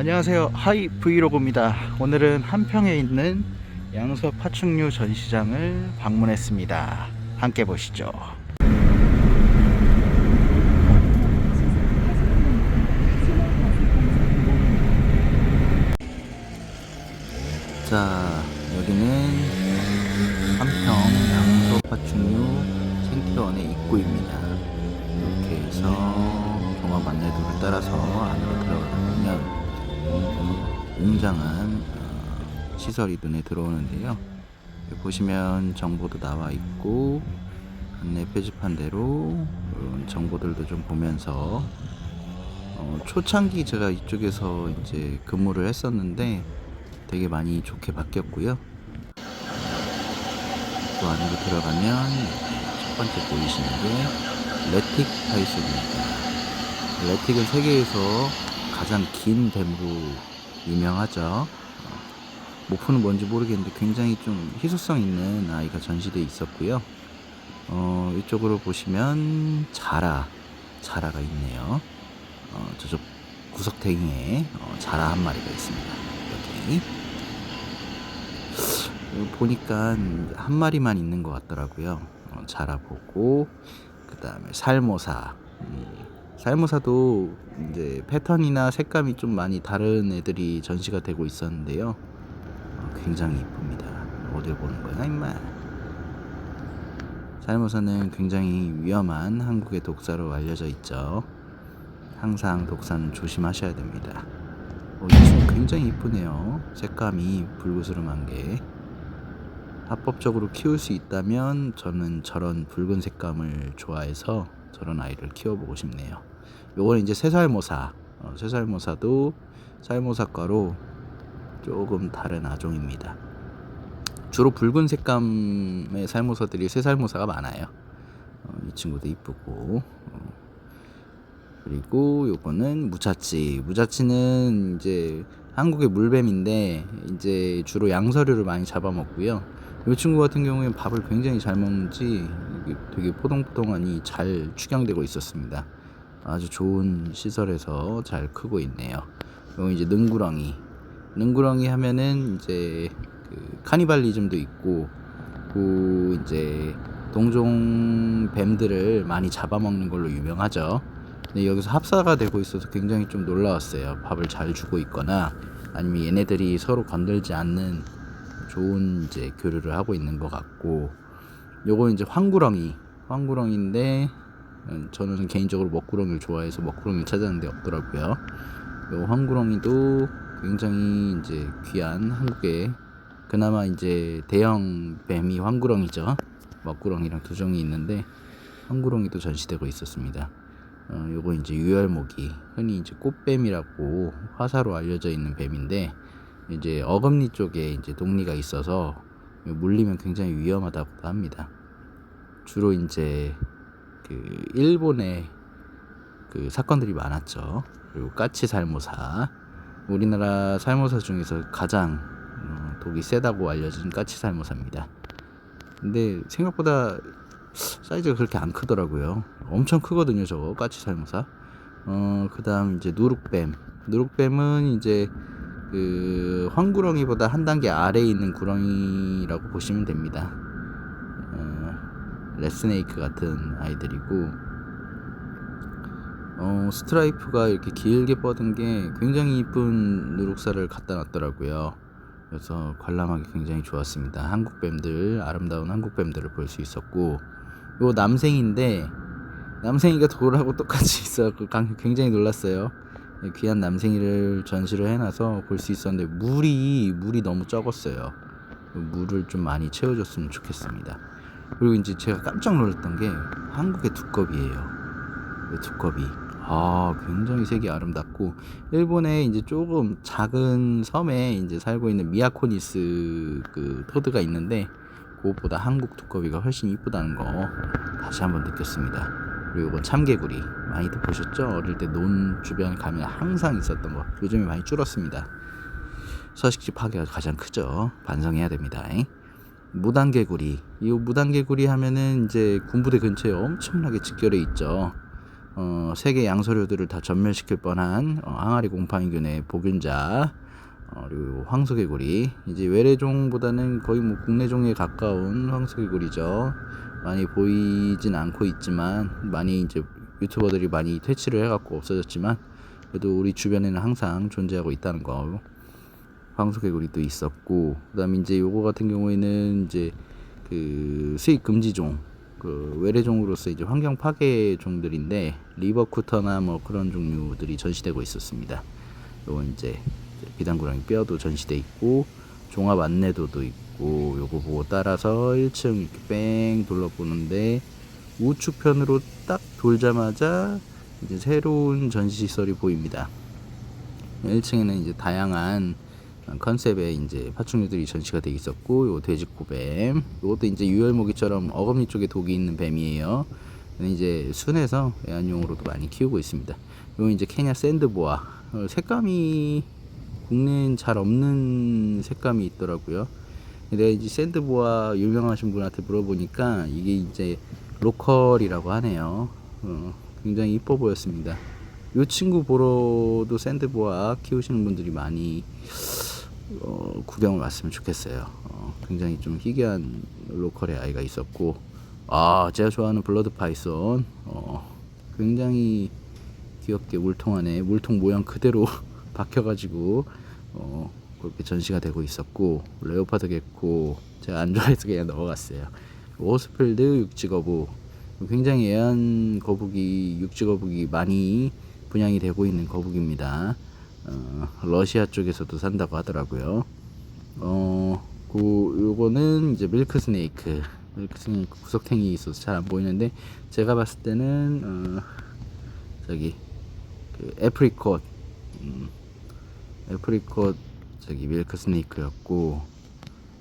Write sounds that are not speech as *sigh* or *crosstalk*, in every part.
안녕하세요. 하이 브이로그입니다. 오늘은 한평에 있는 양서 파충류 전시장을 방문했습니다. 함께 보시죠. 자 여기는 한평 양서 파충류 생태원의 입구입니다. 이렇게 해서 종합 안내도를 따라서 안으로 웅장한 어, 시설이 눈에 들어오는데요. 보시면 정보도 나와 있고 안내 표지판 대로 이런 정보들도 좀 보면서 어, 초창기 제가 이쪽에서 이제 근무를 했었는데 되게 많이 좋게 바뀌었고요. 또 안으로 들어가면 첫 번째 보이시는 게 레틱 파이속입니다. 레틱은 세계에서 가장 긴 뱀으로 유명하죠. 어, 목표는 뭔지 모르겠는데 굉장히 좀 희소성 있는 아이가 전시되어 있었고요. 어, 이쪽으로 보시면 자라, 자라가 있네요. 어, 저쪽 구석탱이에 어, 자라 한 마리가 있습니다. 여기. 어, 보니까 한 마리만 있는 것 같더라고요. 어, 자라 보고 그 다음에 살모사. 음, 살모사도 이제 패턴이나 색감이 좀 많이 다른 애들이 전시가 되고 있었는데요. 어, 굉장히 이쁩니다. 어딜 보는 거야, 임마. 살모사는 굉장히 위험한 한국의 독사로 알려져 있죠. 항상 독사는 조심하셔야 됩니다. 어, 이 친구 굉장히 이쁘네요. 색감이 붉으스름한 게. 합법적으로 키울 수 있다면 저는 저런 붉은 색감을 좋아해서 저런 아이를 키워보고 싶네요. 요거는 이제 새살모사. 어, 새살모사도 살모사과로 조금 다른 아종입니다. 주로 붉은 색감의 살모사들이 새살모사가 많아요. 어, 이 친구도 이쁘고. 어, 그리고 요거는 무차치. 무차치는 이제 한국의 물뱀인데 이제 주로 양서류를 많이 잡아먹고요. 이 친구 같은 경우에는 밥을 굉장히 잘 먹는지 되게 포동포동하니 잘 축양되고 있었습니다. 아주 좋은 시설에서 잘 크고 있네요. 그리고 이제 능구렁이. 능구렁이 하면은 이제 그 카니발리즘도 있고 그 이제 동종 뱀들을 많이 잡아먹는 걸로 유명하죠. 근데 여기서 합사가 되고 있어서 굉장히 좀 놀라웠어요. 밥을 잘 주고 있거나 아니면 얘네들이 서로 건들지 않는 좋은 이제 교류를 하고 있는 것 같고 요거 이제 황구렁이 황구렁인데 음, 저는 개인적으로 먹구렁이를 좋아해서 먹구렁이를 찾았는데 없더라고요. 요 황구렁이도 굉장히 이제 귀한 한국의 그나마 이제 대형 뱀이 황구렁이죠. 먹구렁이랑 두 종이 있는데 황구렁이도 전시되고 있었습니다. 어, 요거 이제 유혈모기 흔히 이제 꽃뱀이라고 화사로 알려져 있는 뱀인데 이제 어금니 쪽에 이제 독리가 있어서 물리면 굉장히 위험하다고 합니다. 주로 이제 그 일본에 그 사건들이 많았죠. 그리고 까치 살모사 우리나라 살모사 중에서 가장 어, 독이 세다고 알려진 까치 살모사입니다. 근데 생각보다 사이즈가 그렇게 안 크더라고요. 엄청 크거든요, 저거 까치 살모사. 어, 그다음 이제 누룩뱀. 누룩뱀은 이제 그 황구렁이보다 한 단계 아래에 있는 구렁이라고 보시면 됩니다. 어, 레스네이크 같은 아이들이고 어, 스트라이프가 이렇게 길게 뻗은 게 굉장히 이쁜 누룩살을 갖다 놨더라고요. 그래서 관람하기 굉장히 좋았습니다. 한국 뱀들 아름다운 한국 뱀들을 볼 수 있었고 요 남생인데 남생이가 돌하고 똑같이 있어갖고 굉장히 놀랐어요. 귀한 남생이를 전시를 해놔서 볼 수 있었는데 물이 물이 너무 적었어요. 물을 좀 많이 채워줬으면 좋겠습니다. 그리고 이제 제가 깜짝 놀랐던 게 한국의 두꺼비예요. 두꺼비. 아, 굉장히 색이 아름답고 일본에 이제 조금 작은 섬에 이제 살고 있는 미야코니스 그 토드가 있는데 그것보다 한국 두꺼비가 훨씬 이쁘다는 거 다시 한번 느꼈습니다. 그리고 이건 참개구리 많이들 보셨죠? 어릴 때 논 주변 가면 항상 있었던 거 요즘에 많이 줄었습니다. 서식지 파괴가 가장 크죠. 반성해야 됩니다. 무단개구리 이 무단개구리 하면은 이제 군부대 근처에 엄청나게 직결해 있죠. 어, 세계 양서류들을 다 전멸시킬 뻔한 어, 항아리 곰팡이균의 보균자 어, 그리고 황소개구리 이제 외래종보다는 거의 뭐 국내종에 가까운 황소개구리죠 많이 보이진 않고 있지만 많이 이제 유튜버들이 많이 퇴치를 해갖고 없어졌지만 그래도 우리 주변에는 항상 존재하고 있다는 거 황소개구리도 있었고 그다음에 이제 요거 같은 경우에는 이제 그 수입 금지종 그 외래종으로서 이제 환경 파괴 종들인데 리버쿠터나 뭐 그런 종류들이 전시되고 있었습니다. 요거 이제 비단구랑이 뼈도 전시돼 있고 종합 안내도도 있고 요거 보고 따라서 1층 이렇게 뺑 둘러보는데 우측편으로 딱 돌자마자 이제 새로운 전시 시설이 보입니다. 1층에는 이제 다양한 컨셉의 이제 파충류들이 전시가 돼 있었고 요 돼지코뱀 요것도 이제 유혈모기처럼 어금니 쪽에 독이 있는 뱀이에요. 이제 순에서 애완용으로도 많이 키우고 있습니다. 요 이제 케냐 샌드보아 어, 색감이 국내엔 잘 없는 색감이 있더라고요. 근데 이제 샌드보아 유명하신 분한테 물어보니까 이게 이제 로컬이라고 하네요. 어, 굉장히 이뻐 보였습니다. 이 친구 보러도 샌드보아 키우시는 분들이 많이 어, 구경을 왔으면 좋겠어요. 어, 굉장히 좀 희귀한 로컬의 아이가 있었고, 아 제가 좋아하는 블러드 파이썬, 어, 굉장히 귀엽게 물통 안에 물통 모양 그대로 *laughs* 박혀가지고 어, 그렇게 전시가 되고 있었고, 레오파드 개코 제가 안 좋아해서 그냥 넘어갔어요. 오스필드 육지거북 굉장히 애완 거북이 육지 거북이 많이 분양이 되고 있는 거북입니다. 어, 러시아 쪽에서도 산다고 하더라고요. 어, 그 요거는 이제 밀크 스네이크. 밀크 스네이크 구석탱이 있어서 잘 안 보이는데 제가 봤을 때는 어, 저기 그 애프리콧 음, 애프리콧 저기 밀크 스네이크였고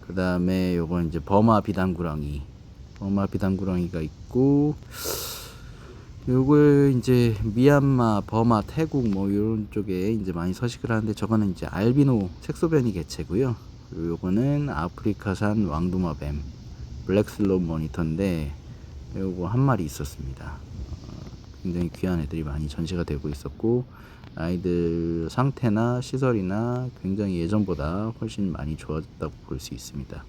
그 다음에 요건 이제 버마 비단구렁이 버마 비단구렁이가 있고 요걸 이제 미얀마, 버마, 태국 뭐 이런 쪽에 이제 많이 서식을 하는데 저거는 이제 알비노 색소변이 개체고요. 요거는 아프리카산 왕두마뱀 블랙슬롯 모니터인데 요거 한 마리 있었습니다. 어, 굉장히 귀한 애들이 많이 전시가 되고 있었고 아이들 상태나 시설이나 굉장히 예전보다 훨씬 많이 좋아졌다고 볼 수 있습니다.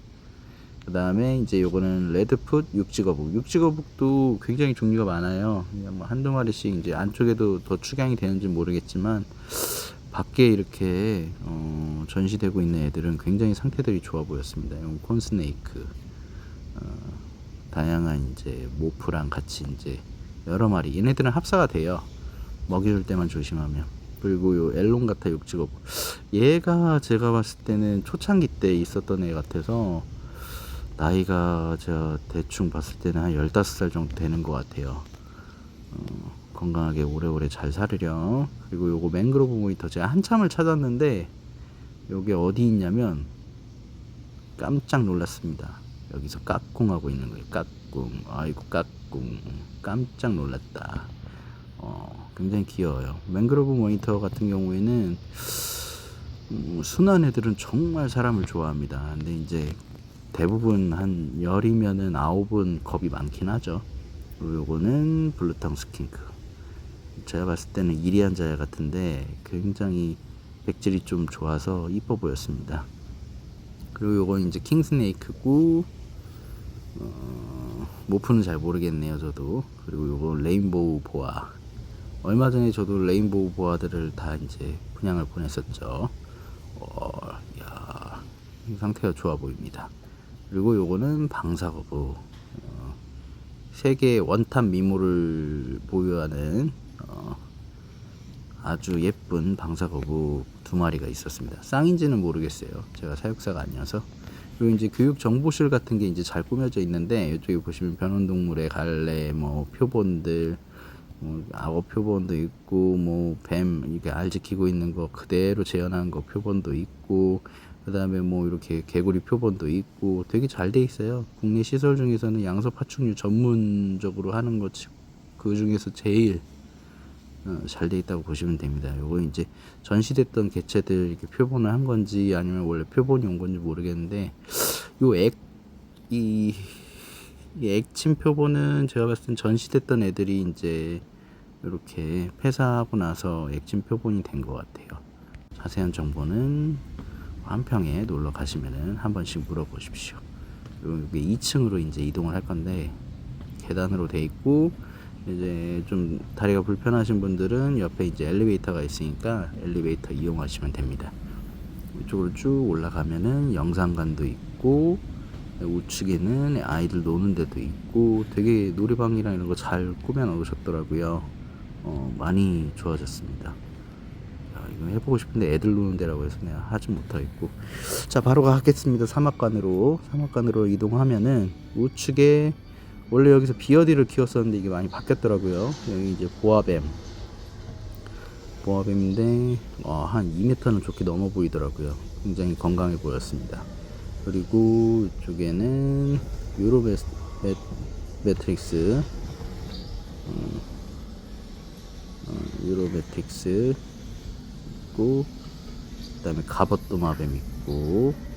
그 다음에 이제 요거는 레드풋 육지거북. 육지거북도 굉장히 종류가 많아요. 뭐 한두 마리씩 이제 안쪽에도 더 축양이 되는지 모르겠지만, 밖에 이렇게, 어, 전시되고 있는 애들은 굉장히 상태들이 좋아 보였습니다. 콘스네이크. 어, 다양한 이제 모프랑 같이 이제 여러 마리. 얘네들은 합사가 돼요. 먹여줄 때만 조심하면. 그리고 요 엘롱가타 육지거북. 얘가 제가 봤을 때는 초창기 때 있었던 애 같아서, 나이가 제가 대충 봤을 때는 한 15살 정도 되는 것 같아요. 어, 건강하게 오래오래 잘 살으렴. 그리고 요거 맹그로브 모니터 제가 한참을 찾았는데 요게 어디 있냐면 깜짝 놀랐습니다. 여기서 까꿍하고 있는 거예요. 까꿍. 아이고 까꿍. 깜짝 놀랐다. 어, 굉장히 귀여워요. 맹그로브 모니터 같은 경우에는 음, 순한 애들은 정말 사람을 좋아합니다. 근데 이제 대부분 한 열이면은 아홉은 겁이 많긴 하죠. 그리고 요거는 블루탕 스킨크. 제가 봤을 때는 이리한 자야 같은데 굉장히 백질이 좀 좋아서 이뻐 보였습니다. 그리고 요건 이제 킹스네이크고 어, 모프는 잘 모르겠네요 저도. 그리고 요건 레인보우 보아. 얼마 전에 저도 레인보우 보아들을 다 이제 분양을 보냈었죠. 어, 야, 상태가 좋아 보입니다. 그리고 요거는 방사거부 어, 세계 원탑 미모를 보유하는 어, 아주 예쁜 방사거부 두 마리가 있었습니다. 쌍인지는 모르겠어요. 제가 사육사가 아니어서. 그리고 이제 교육 정보실 같은 게 이제 잘 꾸며져 있는데 이쪽에 보시면 변온동물의 갈래, 뭐 표본들, 뭐 악어 표본도 있고 뭐 뱀 이렇게 알 지키고 있는 거 그대로 재현한 거 표본도 있고 그 다음에 뭐 이렇게 개구리 표본도 있고 되게 잘 돼 있어요. 국내 시설 중에서는 양서 파충류 전문적으로 하는 것 그 중에서 제일 어, 잘 돼 있다고 보시면 됩니다. 요거 이제 전시됐던 개체들 이렇게 표본을 한 건지 아니면 원래 표본이 온 건지 모르겠는데 요 액이이 액침 표본은 제가 봤을 땐 전시됐던 애들이 이제 이렇게 폐사하고 나서 액진 표본이 된 것 같아요. 자세한 정보는 한평에 놀러 가시면은 한 번씩 물어보십시오. 여기 2층으로 이제 이동을 할 건데 계단으로 돼 있고 이제 좀 다리가 불편하신 분들은 옆에 이제 엘리베이터가 있으니까 엘리베이터 이용하시면 됩니다. 이쪽으로 쭉 올라가면은 영상관도 있고 우측에는 아이들 노는 데도 있고 되게 놀이방이랑 이런 거 잘 꾸며 놓으셨더라고요. 어, 많이 좋아졌습니다. 야, 이거 해보고 싶은데 애들 노는 데라고 해서 내가 하지 못하겠고 자 바로 가겠습니다 사막관으로 사막관으로 이동하면은 우측에 원래 여기서 비어디를 키웠었는데 이게 많이 바뀌었더라고요. 여기 이제 보아뱀. 보아뱀인데 어, 한 2m는 좋게 넘어 보이더라고요. 굉장히 건강해 보였습니다. 그리고 이쪽에는 유로베 매, 매트릭스. 음, 어, 유로매틱스. 있고 그 다음에 갑옷도마뱀 있고. 어,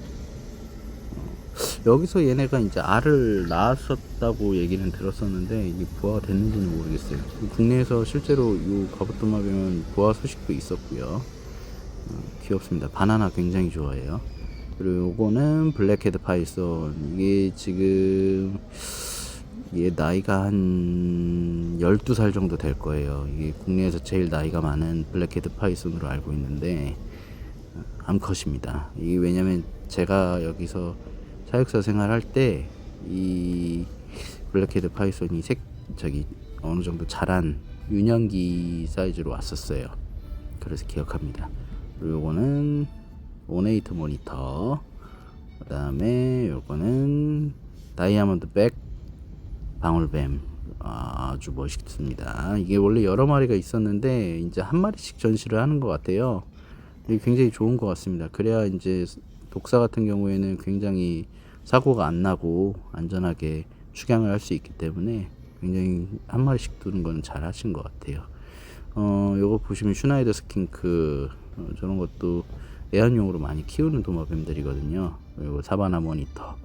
여기서 얘네가 이제 알을 낳았었다고 얘기는 들었었는데 이게 부화가 됐는지는 모르겠어요. 국내에서 실제로 이 갑옷도마뱀은 부화 소식도 있었고요. 어, 귀엽습니다. 바나나 굉장히 좋아해요. 그리고 요거는 블랙헤드 파이썬 이게 지금 얘 나이가 한 12살 정도 될 거예요. 이게 국내에서 제일 나이가 많은 블랙헤드 파이썬으로 알고 있는데 어, 암컷입니다. 이게 왜냐면 제가 여기서 사육사 생활할 때 이 블랙헤드 파이썬이 색 저기 어느 정도 자란 유년기 사이즈로 왔었어요. 그래서 기억합니다. 그리고 요거는 오네이트 모니터 그 다음에 요거는 다이아몬드 백 방울뱀 아, 아주 멋있습니다. 이게 원래 여러 마리가 있었는데 이제 한 마리씩 전시를 하는 것 같아요. 이게 굉장히 좋은 것 같습니다. 그래야 이제 독사 같은 경우에는 굉장히 사고가 안 나고 안전하게 축양을 할 수 있기 때문에 굉장히 한 마리씩 두는 거는 잘 하신 것 같아요. 어, 요거 보시면 슈나이더 스킨크 어, 저런 것도 애완용으로 많이 키우는 도마뱀들이거든요. 그리고 사바나 모니터 어,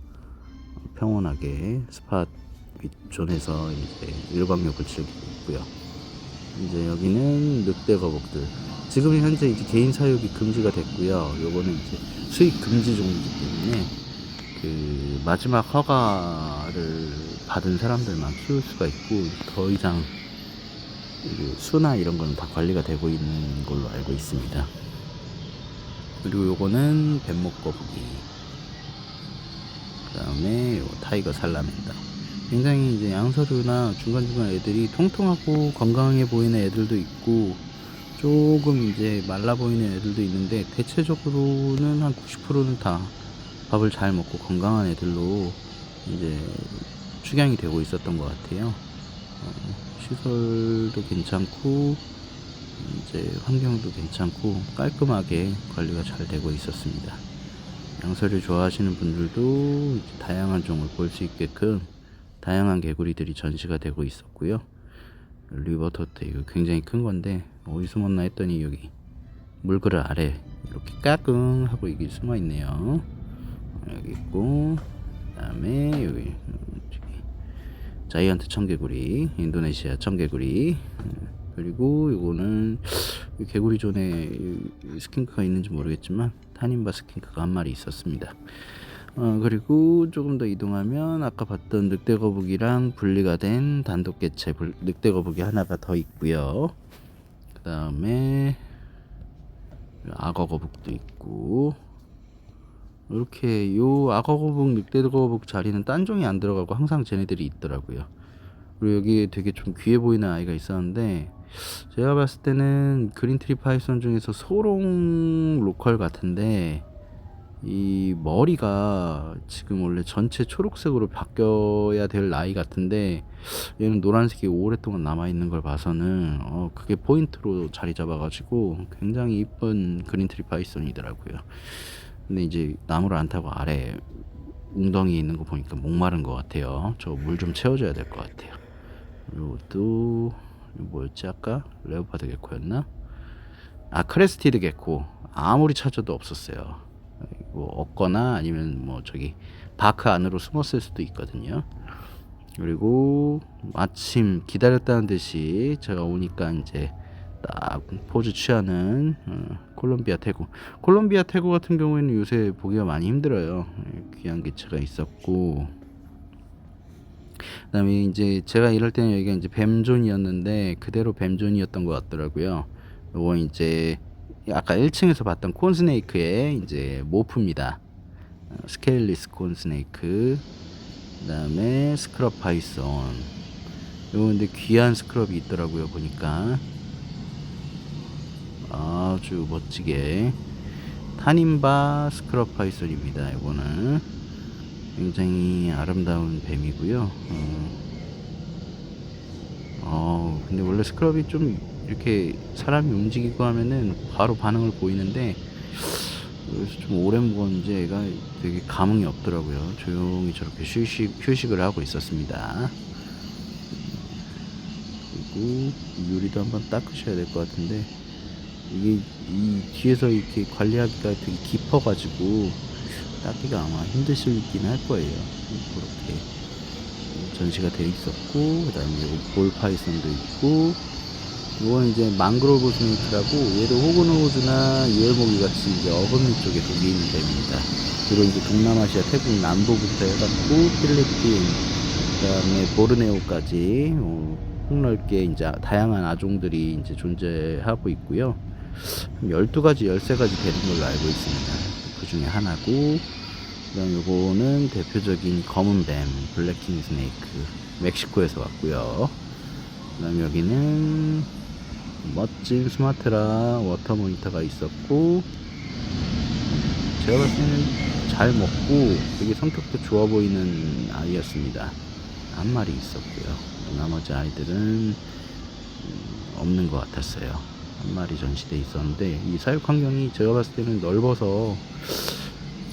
평온하게 스팟 존에서 이제 일광욕을 즐기고 있고요. 이제 여기는 늑대 거북들. 지금 현재 이제 개인 사육이 금지가 됐고요. 요거는 이제 수익 금지 종이기 때문에 그 마지막 허가를 받은 사람들만 키울 수가 있고 더 이상 그 수나 이런 거는 다 관리가 되고 있는 걸로 알고 있습니다. 그리고 요거는 뱀목 거북이. 그 다음에 요 타이거 살라맨더. 굉장히 이제 양서류나 중간중간 애들이 통통하고 건강해 보이는 애들도 있고 조금 이제 말라 보이는 애들도 있는데 대체적으로는 한 90%는 다 밥을 잘 먹고 건강한 애들로 이제 축양이 되고 있었던 것 같아요. 어, 시설도 괜찮고 이제 환경도 괜찮고 깔끔하게 관리가 잘 되고 있었습니다. 양서류 좋아하시는 분들도 다양한 종을 볼 수 있게끔 다양한 개구리들이 전시가 되고 있었고요. 리버토트 이거 굉장히 큰 건데 어디 숨었나 했더니 여기 물그릇 아래 이렇게 까꿍 하고 이게 숨어 있네요. 여기 있고 그다음에 여기 자이언트 청개구리 인도네시아 청개구리 그리고 이거는 개구리 존에 스킨크가 있는지 모르겠지만 타닌바 스킨크가 한 마리 있었습니다. 어, 그리고 조금 더 이동하면 아까 봤던 늑대 거북이랑 분리가 된 단독 개체 불- 늑대 거북이 하나가 더 있고요. 그 다음에 악어 거북도 있고 이렇게 요 악어 거북 늑대 거북 자리는 딴 종이 안 들어가고 항상 쟤네들이 있더라고요. 그리고 여기 되게 좀 귀해 보이는 아이가 있었는데 제가 봤을 때는 그린트리 파이썬 중에서 소롱 로컬 같은데 이 머리가 지금 원래 전체 초록색으로 바뀌어야 될 나이 같은데 얘는 노란색이 오랫동안 남아 있는 걸 봐서는 어 그게 포인트로 자리 잡아가지고 굉장히 이쁜 그린트리 파이썬이더라고요. 근데 이제 나무를 안 타고 아래 웅덩이에 있는 거 보니까 목마른 것 같아요. 저 물 좀 채워줘야 될 것 같아요. 그리고 또 뭐였지 아까 레오파드 개코였나? 아 크레스티드 개코 아무리 찾아도 없었어요. 뭐 없거나 아니면 뭐 저기 바크 안으로 숨었을 수도 있거든요. 그리고 마침 기다렸다는 듯이 제가 오니까 이제 딱 포즈 취하는 어, 콜롬비아 태국. 콜롬비아 태국 같은 경우에는 요새 보기가 많이 힘들어요. 예, 귀한 개체가 있었고 그다음에 이제 제가 이럴 때는 여기가 이제 뱀존이었는데 그대로 뱀존이었던 것 같더라고요. 요거 이제 아까 1층에서 봤던 콘스네이크의 이제 모프입니다. 어, 스케일리스 콘스네이크 그 다음에 스크럽 파이썬 요거 근데 귀한 스크럽이 있더라고요 보니까 아주 멋지게 타닌바 스크럽 파이썬입니다 요거는 굉장히 아름다운 뱀이고요 어, 어, 근데 원래 스크럽이 좀 이렇게 사람이 움직이고 하면은 바로 반응을 보이는데 그래서 좀 오래 묵었는지 애가 되게 감흥이 없더라고요. 조용히 저렇게 휴식, 휴식을 하고 있었습니다. 그리고 유리도 한번 닦으셔야 될 것 같은데 이게 이 뒤에서 이렇게 관리하기가 되게 깊어가지고 닦기가 아마 힘드시긴 할 거예요. 그렇게 전시가 돼 있었고 그 다음에 요볼 파이썬도 있고 이건 이제 망그로브 스네이크라고 얘도 호그노즈나 유혈모기 같이 이제 어금니 쪽에 독이 있는 뱀입니다. 주로 이제 동남아시아 태국 남부부터 해갖고 필리핀 그다음에 보르네오까지 어, 폭넓게 이제 다양한 아종들이 이제 존재하고 있고요. 한 12가지, 13가지 되는 걸로 알고 있습니다. 그 중에 하나고 그다음 요거는 대표적인 검은 뱀 블랙킹 스네이크 멕시코에서 왔고요. 그다음 여기는 멋진 스마트라 워터 모니터가 있었고 제가 봤을 때는 잘 먹고 되게 성격도 좋아 보이는 아이였습니다. 한 마리 있었고요. 나머지 아이들은 음, 없는 것 같았어요. 한 마리 전시돼 있었는데 이 사육 환경이 제가 봤을 때는 넓어서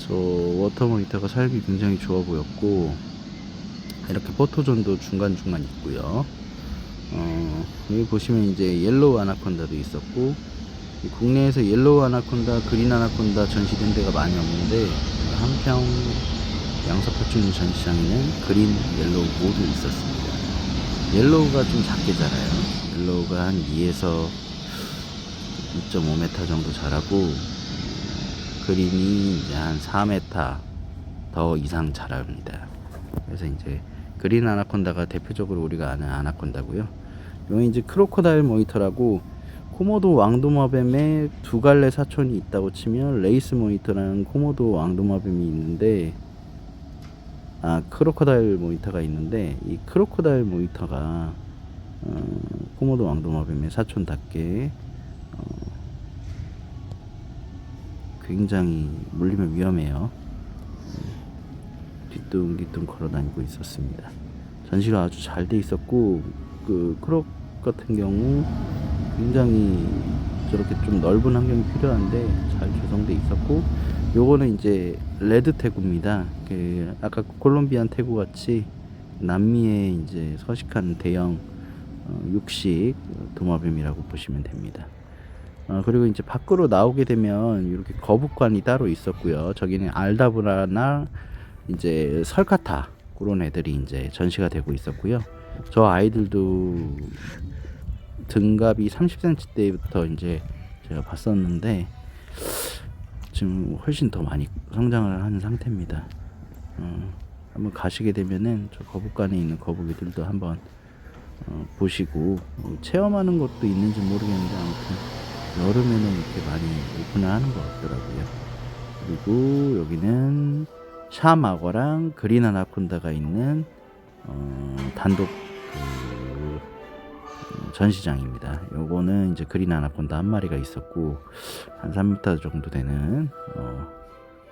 저 워터 모니터가 사육이 굉장히 좋아 보였고 이렇게 포토존도 중간중간 있고요. 어, 여기 보시면 이제 옐로우 아나콘다도 있었고 이 국내에서 옐로우 아나콘다, 그린 아나콘다 전시된 데가 많이 없는데 한평 양서파춘 전시장에는 그린, 옐로우 모두 있었습니다. 옐로우가 좀 작게 자라요. 옐로우가 한 2에서 2.5m 정도 자라고 그린이 이제 한 4m 더 이상 자랍니다. 그래서 이제 그린 아나콘다가 대표적으로 우리가 아는 아나콘다고요. 여기 이제 크로코다일 모니터라고 코모도 왕도마뱀의 두 갈래 사촌이 있다고 치면 레이스 모니터라는 코모도 왕도마뱀이 있는데 아 크로코다일 모니터가 있는데 이 크로코다일 모니터가 어, 코모도 왕도마뱀의 사촌답게 어, 굉장히 물리면 위험해요. 뒤뚱뒤뚱 걸어 다니고 있었습니다. 전시가 아주 잘 돼 있었고 그 크롭 같은 경우 굉장히 저렇게 좀 넓은 환경이 필요한데 잘 조성돼 있었고 요거는 이제 레드 태구입니다. 그 아까 콜롬비안 태구 같이 남미에 이제 서식한 대형 어, 육식 도마뱀이라고 보시면 됩니다. 어, 그리고 이제 밖으로 나오게 되면 이렇게 거북관이 따로 있었고요. 저기는 알다브라나 이제 설카타 그런 애들이 이제 전시가 되고 있었고요. 저 아이들도 등갑이 30cm 때부터 이제 제가 봤었는데 지금 훨씬 더 많이 성장을 하는 상태입니다. 어, 한번 가시게 되면은 저 거북관에 있는 거북이들도 한번 어, 보시고 어, 체험하는 것도 있는지 모르겠는데 아무튼 여름에는 이렇게 많이 오픈을 하는 것 같더라고요. 그리고 여기는 샤마거랑 그린 아나콘다가 있는 어, 단독 그 음, 전시장입니다. 요거는 이제 그린 아나콘다 한 마리가 있었고 한 3m 정도 되는 어,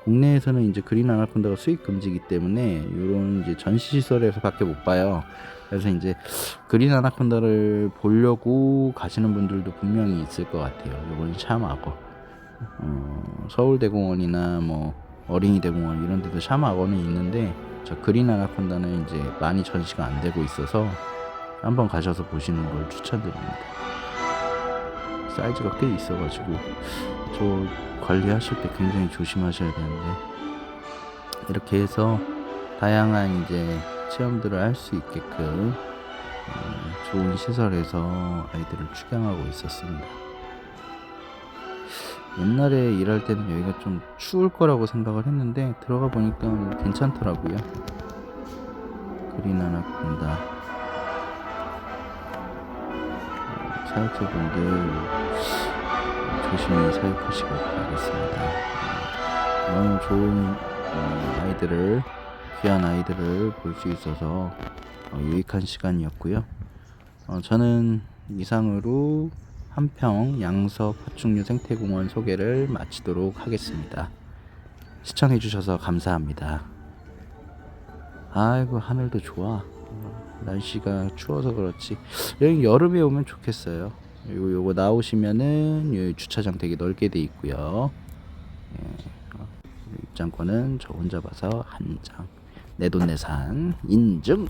국내에서는 이제 그린 아나콘다가 수입 금지이기 때문에 이런 이제 전시 시설에서밖에 못 봐요. 그래서 이제 그린 아나콘다를 보려고 가시는 분들도 분명히 있을 것 같아요. 이건 샤마거. 어, 서울대공원이나 뭐 어린이대공원 이런 데도 샤마거는 있는데 저 그린 아나콘다는 이제 많이 전시가 안 되고 있어서 한번 가셔서 보시는 걸 추천드립니다. 사이즈가 꽤 있어가지고 저 관리하실 때 굉장히 조심하셔야 되는데 이렇게 해서 다양한 이제 체험들을 할 수 있게끔 음, 좋은 시설에서 아이들을 축양하고 있었습니다. 옛날에 일할 때는 여기가 좀 추울 거라고 생각을 했는데 들어가 보니까 괜찮더라고요. 그린 하나 본다. 사육자분들 조심히 사육하시길 바라겠습니다. 너무 좋은 어, 아이들을 귀한 아이들을 볼 수 있어서 어, 유익한 시간이었고요. 어, 저는 이상으로 한평 양서 파충류 생태공원 소개를 마치도록 하겠습니다. 시청해주셔서 감사합니다. 아이고 하늘도 좋아. 어, 날씨가 추워서 그렇지. 여기 여름에 오면 좋겠어요. 그리고 요거 나오시면은 요 주차장 되게 넓게 돼 있고요. 예, 어, 입장권은 저 혼자 봐서 한 장. 내돈내산 인증.